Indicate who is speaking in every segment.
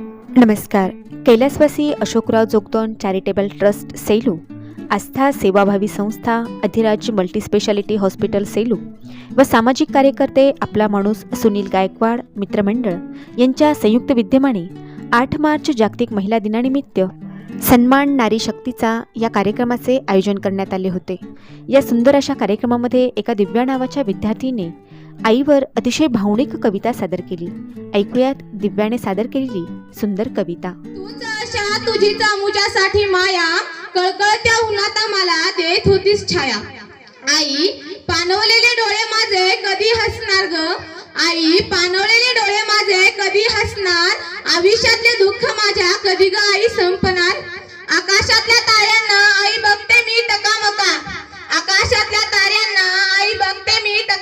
Speaker 1: नमस्कार. कैलासवासी Ashokrao Jogdon charitable trust Selu. आस्था सेवाभावी संस्था अधिराज मल्टीस्पेशालिटी हॉस्पिटल सेलू. व सामाजिक कार्यकर्ते आपला माणूस सुनील गायकवाड मित्रमंडळ यांच्या संयुक्त विद्यमाने आठ मार्च जागतिक महिला दिनानिमित्त सन्मान नारी शक्तीचा या कार्यक्रमाचे आयोजन करण्यात आले होते. या सुंदर अशा कार्यक्रमामध्ये एका दिव्या नावाच्या विद्यार्थीने आईवर अतिशय भावनिक कविता सादर केली. ऐकूयात दिव्याने सादर केलेली सुंदर कविता.
Speaker 2: तूच आशा तुझीच माया कळकळत्या उन्हात मला देत होतीस छाया. आई पाणवलेले डोळे माझे कधी हसणार ग? आई पाणवलेले डोळे माझे कधी हसणार? आयुष्यातले दुःख माझ्या कधी ग आई संपणार? आकाशातल्या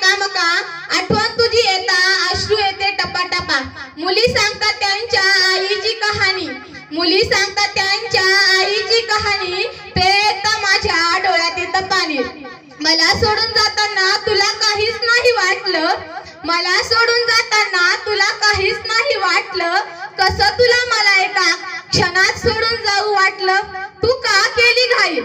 Speaker 2: मी मका आठवण तुझी येता अश्रू येते टपा टपा मुली सांगतात त्यांच्या आईची कहाणी. मुली सांगतात त्यांच्या आईची कहाणी. ते येतं माझ्या डोळ्यात येतं पाणी मला सोडून जाताना तुला काहीच नाही वाटलं. मला सोडून जाताना तुला काहीच नाही वाटलं. कसं तुला मला एका क्षणात सोडून जाऊ वाटलं? तू का केली घाई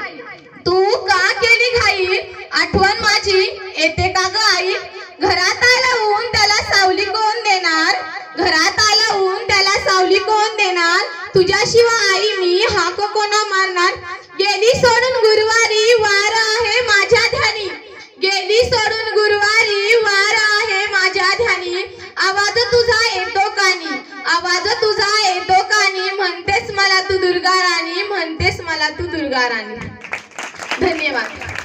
Speaker 2: तू का केली घाई आठवण माझी येते का ग आई घरात आला ऊन त्याला सावली कोण देणार? घरात आला ऊन त्याला सावली कोण देणार? तुझ्याशिवाय आई मी हाक कोणा मारणार? गेली सोडून गुरुवारी वार आहे माझ्या ध्यानी. गेली सोडून गुरुवारी वार आहे माझ्या ध्यानी. आवाज तुझा येतो कानी. आवाज तुझा येतो कानी. म्हणतेस मला तू दुर्गा राणी म्हणतेस मला तू दुर्गा राणी. धन्यवाद.